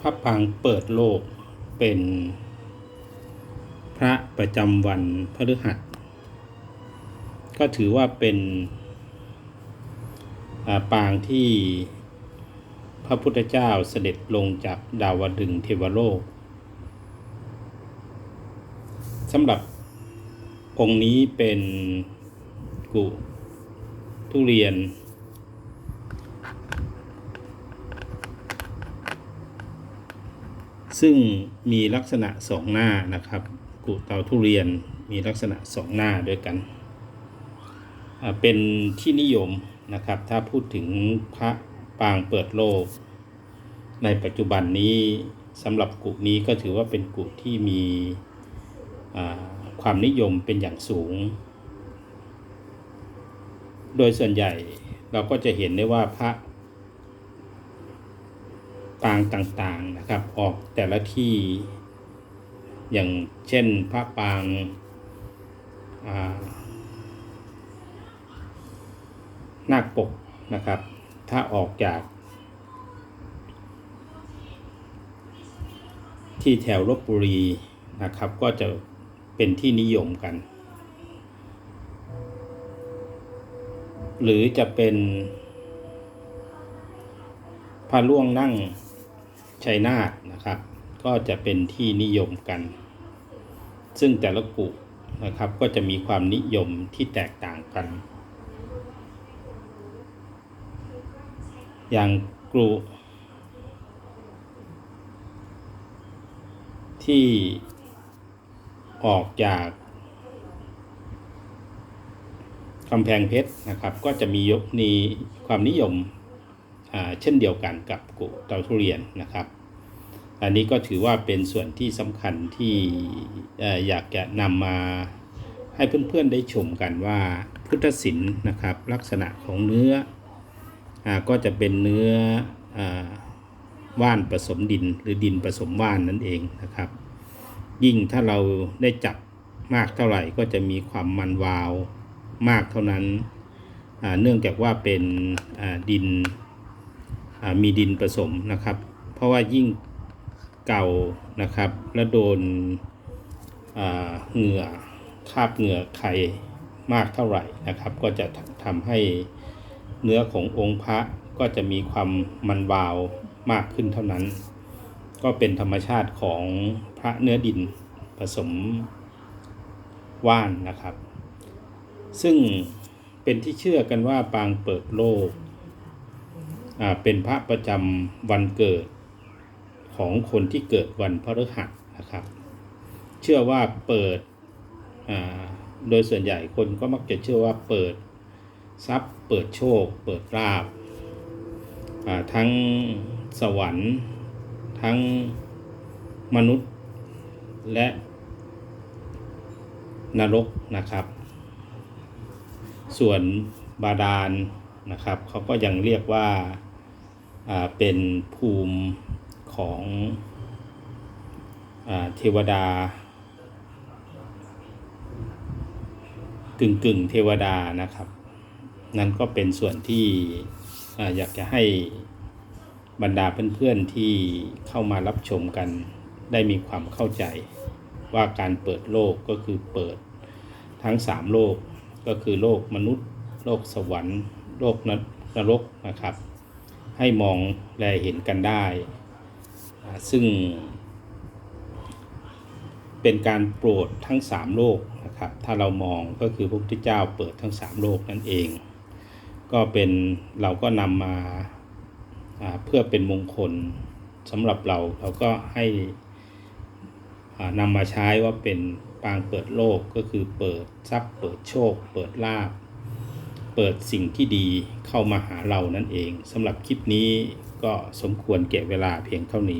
พระปางเปิดโลกเป็นพระประจำวันพฤหัส ก็ถือว่าเป็นาปางที่พระพุทธเจ้าเสด็จลงจากดาวดึงเทวโลกสำหรับองค์นี้เป็นกุทุเรียน ซึ่งมีลักษณะสองหน้านะครับ กุเตาทุเรียนมีลักษณะสองหน้าด้วยกัน เป็นที่นิยมนะครับ ถ้าพูดถึงพระปางเปิดโลก ในปัจจุบันนี้สำหรับกุนี้ก็ถือว่าเป็นกุที่มีความนิยมเป็นอย่างสูง โดยส่วนใหญ่เราก็จะเห็นได้ว่าพระ ปางต่างๆนะครับ ออกแต่ละที่ อย่างเช่นพระปางานาคปกนะครับ ถ้าออกจากที่แถวลบบุรีนะครับ ก็จะเป็นที่นิยมกัน หรือจะเป็นพระล่วงนั่ง ชัยนาทนะครับ ก็จะเป็นที่นิยมกัน ซึ่งแต่ละกุนะครับก็จะมีความนิยมที่แตกต่างกัน อย่างกรุที่ออกจากกำแพงเพชรนะครับ ก็จะมียกนีความนิยม เช่นเดียวกันกับกุเตาทุเรียนนะครับ อันนี้ก็ถือว่าเป็นส่วนที่สำคัญที่อยากจะนำมาให้เพื่อนๆได้ชมกันว่าพุทธศิลป์นะครับ ลักษณะของเนื้ออก็จะเป็นเนื้ออว่านผสมดินหรือดินผสมว่านนั่นเองนะครับ ยิ่งถ้าเราได้จับมากเท่าไหร่ก็จะมีความมันวาวมากเท่านั้น เนื่องจากว่าเป็นดิน มีดินผสมนะครับ เพราะว่ายิ่งเก่านะครับแล้วโดนเหงื่อคาบเหงื่อใครมากเท่าไหร่นะครับ ก็จะทำให้เนื้อขององค์พระก็จะมีความมันวาวมากขึ้นเท่านั้น ก็เป็นธรรมชาติของพระเนื้อดินผสมว่านนะครับ ซึ่งเป็นที่เชื่อกันว่าปางเปิดโลก เป็นพระประจำวันเกิดของคนที่เกิดวันพฤหัสนะครับ เชื่อว่าเปิดโดยส่วนใหญ่คนก็มักจะเชื่อว่าเปิดทรัพย์ เปิดโชค เปิดลาบทั้งสวรรค์ ทั้งมนุษย์และนรกนะครับ ส่วนบาดาลนะครับ เขาก็ยังเรียกว่า เป็นภูมิของอเทวดากึ่งกึ่งเทวดานะครับ นั่นก็เป็นส่วนที่ออยากจะให้บรรดาเพื่อนๆที่เข้ามารับชมกันได้มีความเข้าใจว่าการเปิดโลกก็คือเปิดทั้งสามโลกก็คือโลกมนุษย์ โลกสวรรค์ โลกนรกนะครับ ให้มองแลเห็นกันได้ ซึ่ง เป็นการโปรดทั้งสามโลกนะครับ ถ้าเรามองก็คือพระพุทธเจ้าเปิดทั้งสามโลกนั่นเอง ก็เป็นเราก็นำมาเพื่อเป็นมงคลสำหรับเราเราก็ให้นำมาใช้ว่าเป็นปางเปิดโลกก็คือเปิดทรัพย์เปิดโชค เปิดลาภ เปิดสิ่งที่ดีเข้ามาหาเรานั่นเองสำหรับคลิปนี้ก็สมควรแก่เวลาเพียงเท่านี้